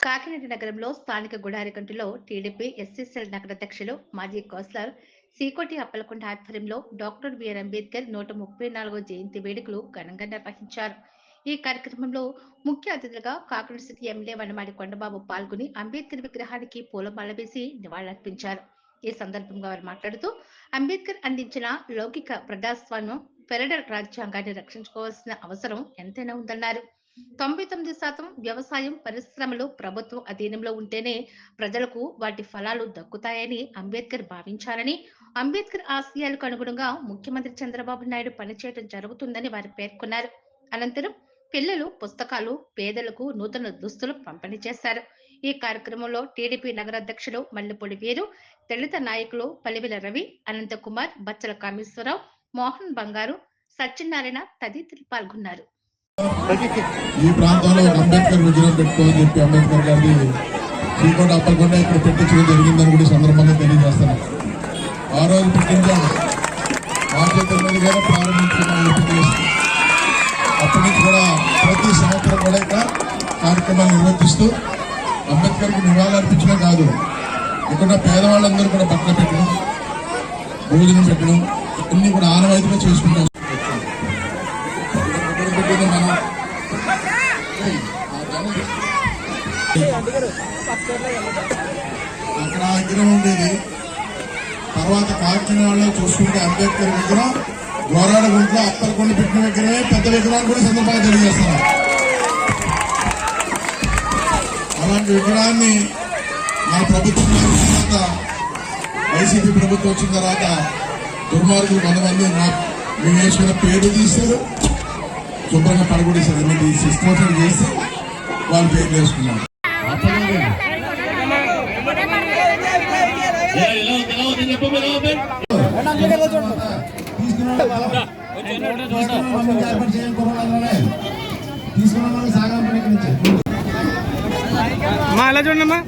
కాకినాడ నగరంలో స్థానిక గుడారికంటిలో TDP SCCL నగరాధ్యక్షులు మాజీ కౌన్సిలర్ సీకోటి అప్పలకొండ ఆధ్వర్యంలో డాక్టర్ బిఆర్ అంబేద్కర్ నూట ముప్పై నాలుగో జయంతి వేడుకలు ఘనంగా నిర్వహించారు. ఈ కార్యక్రమంలో ముఖ్య అతిథులుగా కాకినాడ సిటీ ఎమ్మెల్యే వనమాడి కొండబాబు పాల్గొని అంబేద్కర్ విగ్రహానికి పూలమాల వేసి నివాళులర్పించారు. ఈ సందర్భంగా వారు మాట్లాడుతూ అంబేద్కర్ అందించిన లౌకిక ప్రజాస్వామ్యం ఫెడరల్ రాజ్యాంగాన్ని రక్షించుకోవాల్సిన అవసరం ఎంతైనా ఉందన్నారు. తొంభై తొమ్మిది శాతం వ్యవసాయం పరిశ్రమలు ప్రభుత్వం అధీనంలో ఉంటేనే ప్రజలకు వాటి ఫలాలు దక్కుతాయని అంబేద్కర్ భావించారని. అంబేద్కర్ ఆశయాలకు అనుగుణంగా ముఖ్యమంత్రి చంద్రబాబు నాయుడు పనిచేయడం జరుగుతుందని వారు పేర్కొన్నారు. అనంతరం పిల్లలు పుస్తకాలు పేదలకు నూతన దుస్తులు పంపిణీ చేశారు. ఈ కార్యక్రమంలో టీడీపీ నగర అధ్యక్షులు మల్లెపూడి వీరు దళిత నాయకులు పలివిల రవి అనంతకుమార్ బచ్చల కామేశ్వరరావు మోహన్ బంగారు సత్యనారాయణ తదితరులు పాల్గొన్నారు. ఈ ప్రాంతంలో ఒక అంబేద్కర్ విగ్రహం పెట్టుకోని చెప్పి అంబేద్కర్ గారిది శ్రీకోట అప్పలకొండ ఇక్కడ పెట్టించడం జరిగిందని కూడా సందర్భంగా తెలియజేస్తాను. ఆ రోజు పెట్టించాం మా చేతుల మీదుగానే అప్పటి నుంచి కూడా ప్రతి సంవత్సరం కూడా ఇక్కడ కార్యక్రమాలు నిర్వర్తిస్తూ అంబేద్కర్కి నివాళులర్పించడం కాదు ఇక్కడ పేదవాళ్ళందరూ కూడా బట్టలు పెట్టడం భోజనం పెట్టడం ఇవన్నీ కూడా ఆనవాయితీగా చేసుకుంటాం అనుకుంటాను అక్కడ విగ్రహం ఉండేది. తర్వాత కాకినాడలో చూసుకుంటే అంబేద్కర్ విగ్రహం గోరాడ గోరాడగుంట్లో అప్పలకొండ పెట్టిన విగ్రహమే పెద్ద విగ్రహాన్ని కూడా సందర్భంగా తెలియజేస్తున్నారు అలాంటి విగ్రహాన్ని మన ప్రభుత్వం తర్వాత వైసీపీ ప్రభుత్వం వచ్చిన తర్వాత దుర్మార్గులు కొంతమంది నా మేము వేసుకున్న పేరు తీశారు. శుభ్రంగా అన్ని తీసి సిస్టమ్ చేసి వాళ్ళు ఇక్కడి నుంచి మా ఎలా చూడమ్మా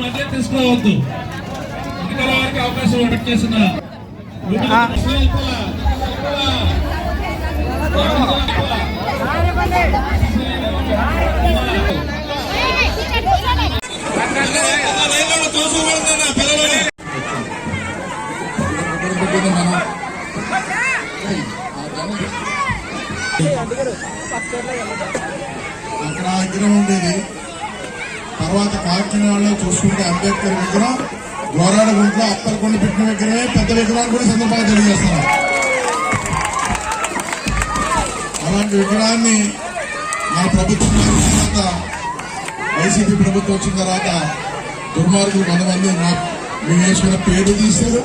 మధ్య తీసుకోవద్దు. వారికి అవకాశం చేసిన అక్కడ విగ్రహం ఉండేది. తర్వాత కాకినాడలో చూసుకుంటే అంబేద్కర్ విగ్రహం గోరాడ గోరాడగుంట్లో అప్పలకొండ పెట్టిన విగ్రహమే పెద్ద విగ్రహాన్ని కూడా సందర్భంగా తెలియజేస్తున్నారు అలాంటి విగ్రహాన్ని మన ప్రభుత్వం తర్వాత వైసీపీ ప్రభుత్వం వచ్చిన తర్వాత దుర్మార్గులు కొంతమంది నా మేము వేసుకున్న పేరు తీశారు.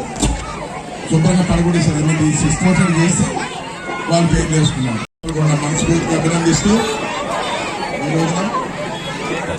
శుభ్రంగా పడగొడేశారు అన్ని తీసి సిస్టమ్ చేసి వాళ్ళు పేర్లు వేసుకున్నారు. మనస్ఫూర్తిగా అభినందిస్తూ ఈ